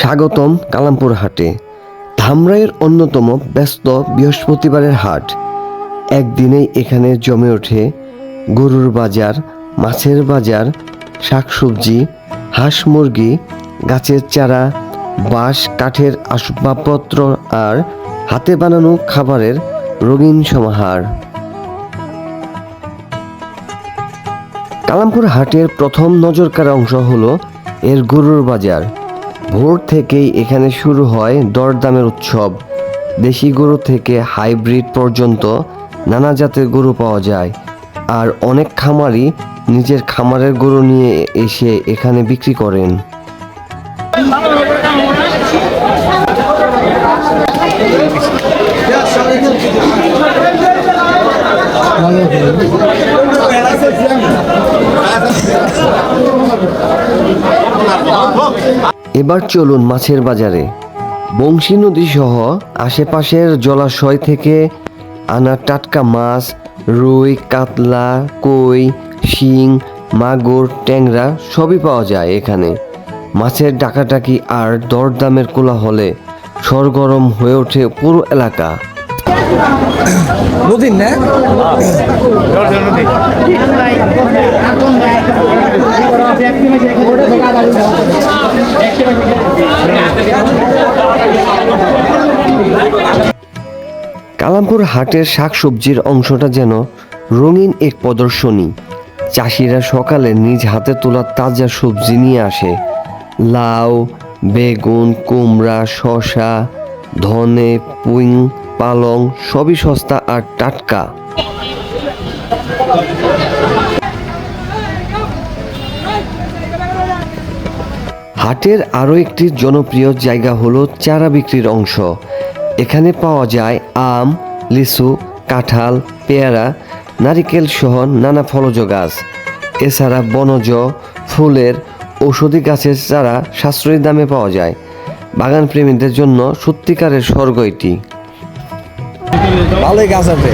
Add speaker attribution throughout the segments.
Speaker 1: স্বাগতম কালামপুর হাটে। ধামরাইয়ের অন্যতম ব্যস্ত বৃহস্পতিবারের হাট। একদিনেই এখানে জমে ওঠে গরুর বাজার, মাছের বাজার, শাকসবজি, হাঁস মুরগি, গাছের চারা, বাঁশ, কাঠের আসবাবপত্র আর হাতে বানানো খাবারের রঙিন সমাহার। কালামপুর হাটের প্রথম নজরকার অংশ হলো এর গরুর বাজার। ভোর থেকেই এখানে শুরু হয় দরদামের উৎসব। দেশি গরু থেকে হাইব্রিড পর্যন্ত নানা জাতের গরু পাওয়া যায়। আর অনেক খামারই নিজের খামারের গরু নিয়ে এসে এখানে বিক্রি করেন। এবার চলুন মাছের বাজারে। বংশী নদী সহ আশেপাশের জলাশয় থেকে আনা টাটকা মাছ রুই কাতলা কই শিং মাগুর ট্যাংরা সবই পাওয়া যায় এখানে। মাছের ডাকাটাকি আর দরদামের কোলাহলে সরগরম হয়ে ওঠে পুরো এলাকা।
Speaker 2: নদীর না?
Speaker 1: হাটের শাকসবজির অংশটা যেন রঙিন এক প্রদর্শনী। চাষিরা সকালে নিজ হাতে তোলা তাজা সবজি নিয়ে আসে। লাউ, বেগুন, কুমড়া, শসা, ধনে, পুইং, পালং, সবই সস্তা আর টাটকা। হাটের আরও একটি জনপ্রিয় জায়গা হলো চারা বিক্রির অংশ। এখানে পাওয়া যায় আম লিচু কাঁঠাল পেয়ারা নারিকেল সহ নানা ফলজ গাছ। এছাড়া বনজ ফুলের ঔষধি গাছের চারা সাশ্রয়ী দামে পাওয়া যায়। বাগান প্রেমীদের জন্য সত্যিকারের স্বর্গ এটি।
Speaker 2: ভালোই গাছ আছে।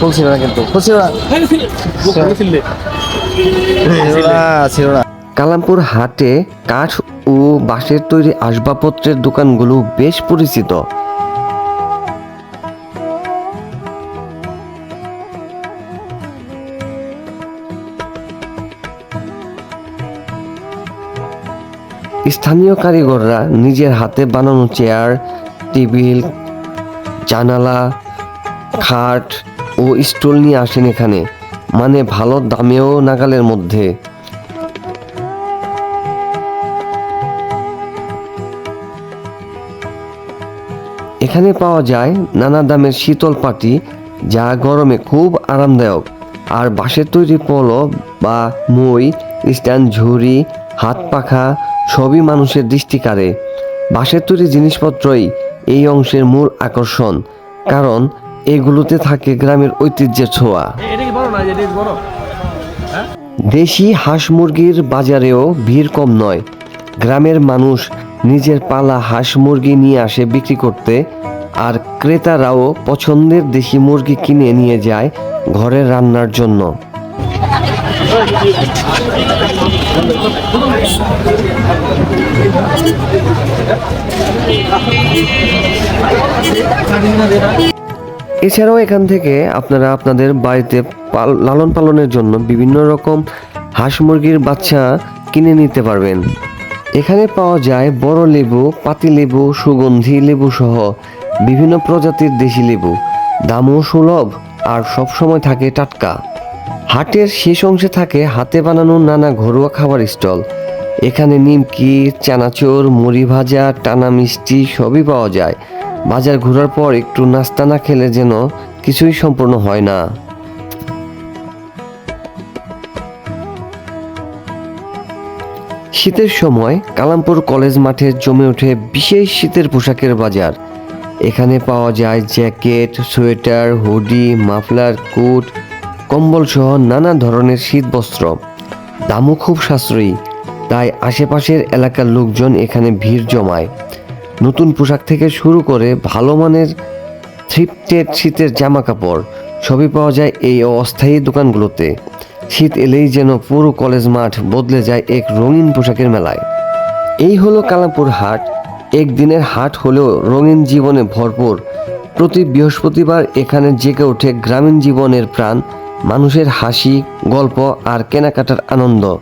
Speaker 1: খুলছিল না কিন্তু খুলছিল না। না। কালামপুর হাটে কাঠ ও বাঁশের তৈরি আসবাবপত্রের দোকানগুলো বেশ পরিচিত। স্থানীয় কারিগররা নিজের হাতে বানানো চেয়ার, টেবিল, জানালা, খাট ও স্টুল নিয়ে আসেন এখানে। মানে ভালো দামেও নাগালের মধ্যে। এখানে পাওয়া যায় নানা দামের শীতল পাটি, যা গরমে খুব আরামদায়ক। আর বাঁশের তৈরি পলো বা মই, স্ট্যান্ড ঝুড়ি, হাত পাখা, সবই মানুষের দৃষ্টি কাড়ে। বাঁশের তৈরি জিনিসপত্রই এই অংশের মূল আকর্ষণ, কারণ এগুলোতে থাকে গ্রামের ঐতিহ্যের ছোঁয়া। দেশি হাঁস মুরগির বাজারেও ভিড় কম নয়। গ্রামের মানুষ নিজের পালা হাঁস মুরগি নিয়ে আসে বিক্রি করতে, আর ক্রেতারাও পছন্দের দেশি মুরগি কিনে নিয়ে যায় ঘরে রান্নার জন্য। এছাড়াও এখান থেকে আপনারা আপনাদের বাড়িতে লালন পালনের জন্য বিভিন্ন রকম হাঁস মুরগির বাচ্চা কিনে নিতে পারবেন। এখানে পাওয়া যায় বড় লেবু, পাতি লেবু, সুগন্ধি লেবু সহ বিভিন্ন প্রজাতির দেশি লেবু। দামও সুলভ আর সবসময় থাকে টাটকা। হাটের শেষ অংশে থাকে হাতে বানানো নানা ঘরোয়া খাবার স্টল। এখানে নিমকি, চানাচুর, মুড়ি ভাজা, টানা মিষ্টি সবই পাওয়া যায়। বাজার ঘোরার পর একটু নাস্তা না খেলে যেন কিছুই সম্পূর্ণ হয় না। শীতের সময় কালামপুর কলেজ মাঠে জমে ওঠে বিশেষ শীতের পোশাকের বাজার। এখানে পাওয়া যায় jacket, sweater, hoodie, muffler, coat, কম্বল সহ নানা ধরনের শীত বস্ত্র। দামও খুব সাশ্রয়ী, তাই আশেপাশের এলাকার লোকজন এখানে ভিড় জমায়। নতুন পোশাক থেকে শুরু করে ভালো মানের থ্রিপ্টেড শীতের জামা কাপড় সবই পাওয়া যায় এই অস্থায়ী দোকানগুলোতে। শীত এলেই যেন পুরো কলেজ মাঠ বদলে যায় এক রঙিন পোশাকের মেলায়। এই হলো কালামপুর হাট। একদিনের হাট হলেও রঙিন জীবনে ভরপুর। প্রতি বৃহস্পতিবার এখানে জেগে ওঠে গ্রামীণ জীবনের প্রাণ, মানুষের হাসি, গল্প আর কেনাকাটার আনন্দ।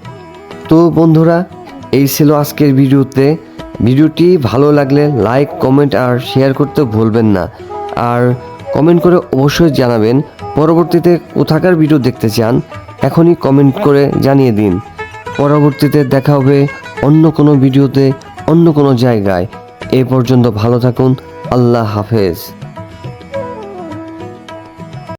Speaker 1: তো বন্ধুরা, এই ছিল আজকের ভিডিওতে। ভিডিওটি ভালো লাগলে লাইক, কমেন্ট আর শেয়ার করতে ভুলবেন না। আর কমেন্ট করে অবশ্যই জানাবেন পরবর্তীতে কোথাকার ভিডিও দেখতে চান। এখনই কমেন্ট করে জানিয়ে দিন। পরবর্তীতে দেখা হবে অন্য কোনো ভিডিওতে অন্য কোনো জায়গায়। এ পর্যন্ত ভালো থাকুন। আল্লাহ হাফেজ।